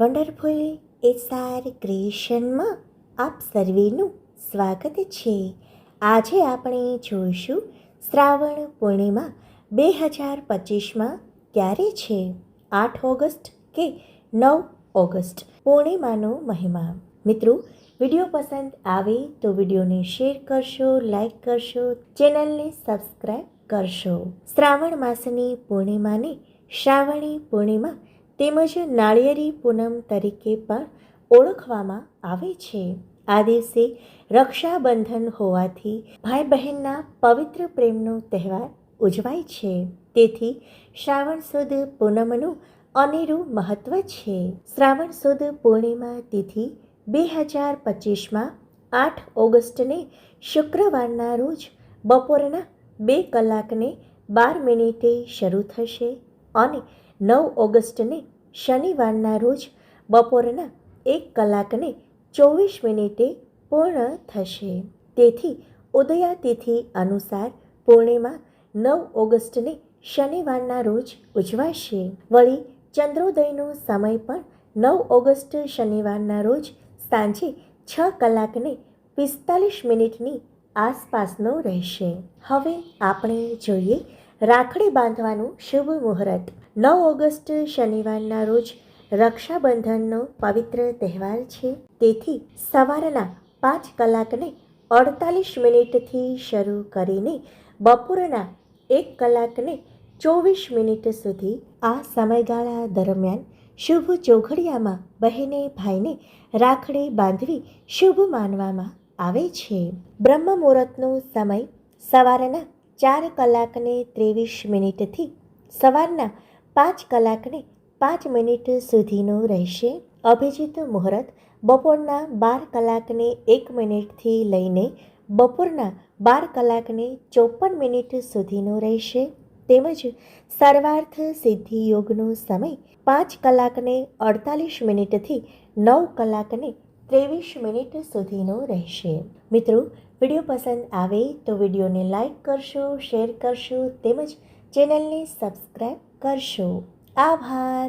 Wonderful SR ક્રિએશનમાં આપ સર્વેનું સ્વાગત છે. આજે આપણે જોઈશું શ્રાવણ પૂર્ણિમા બે હજાર પચીસમાં ક્યારે છે? આઠ ઓગસ્ટ કે નવ ઓગસ્ટ? પૂર્ણિમાનો મહિમા. મિત્રો, વીડિયો પસંદ આવે તો વિડીયોને શેર કરશો, લાઈક કરશો, ચેનલને સબસ્ક્રાઈબ કરશો. શ્રાવણ માસની પૂર્ણિમાને શ્રાવણી પૂર્ણિમા તેમજ નાળિયેરી પૂનમ તરીકે પણ ઓળખવામાં આવે છે. આ દિવસે રક્ષાબંધન હોવાથી ભાઈ બહેનના પવિત્ર પ્રેમનો તહેવાર ઉજવાય છે. તેથી શ્રાવણ સુદ પૂનમનું અનેરું મહત્વ છે. શ્રાવણ સુદ પૂર્ણિમા તિથિ બે હજાર પચીસમાં આઠ ઓગસ્ટને શુક્રવારના રોજ બપોરના બે કલાકને બાર મિનિટે શરૂ થશે અને નવ ઓગસ્ટને શનિવારના રોજ બપોરના એક કલાકને ચોવીસ મિનિટે પૂર્ણ થશે. તેથી ઉદયાતિથિ અનુસાર પૂર્ણિમા નવ ઓગસ્ટને શનિવારના રોજ ઉજવાશે. વળી ચંદ્રોદયનો સમય પણ નવ ઓગસ્ટ શનિવારના રોજ સાંજે છ કલાકને પિસ્તાલીસ મિનિટની આસપાસનો રહેશે. હવે આપણે જોઈએ રાખડી બાંધવાનું શુભ મુહૂર્ત. નવ ઓગસ્ટ શનિવારના રોજ રક્ષાબંધનનો પવિત્ર તહેવાર છે. તેથી સવારના પાંચ કલાકને અડતાલીસ મિનિટથી શરૂ કરીને બપોરના એક કલાકને ચોવીસ મિનિટ સુધી આ સમયગાળા દરમિયાન શુભ ચોઘડિયામાં બહેને ભાઈને રાખડી બાંધવી શુભ માનવામાં આવે છે. બ્રહ્મ મુહૂર્તનો સમય સવારના ચાર કલાકને ત્રેવીસ મિનિટથી સવારના પાંચ કલાકને પાંચ મિનિટ સુધીનો રહેશે. અભિજીત મુહૂર્ત બપોરના બાર કલાકને એક મિનિટથી લઈને બપોરના બાર કલાકને ચોપન મિનિટ સુધીનો રહેશે. તેમજ સર્વાર્થ સિદ્ધિ યોગનો સમય પાંચ કલાકને અડતાલીસ મિનિટથી નવ કલાકને ત્રેવીસ મિનિટ સુધીનો રહેશે. મિત્રો, વીડિયો પસંદ આવે તો વિડીયોને લાઈક કરશો, શેર કરશો તેમજ ચેનલને સબસ્ક્રાઈબ કરશો. આભાર.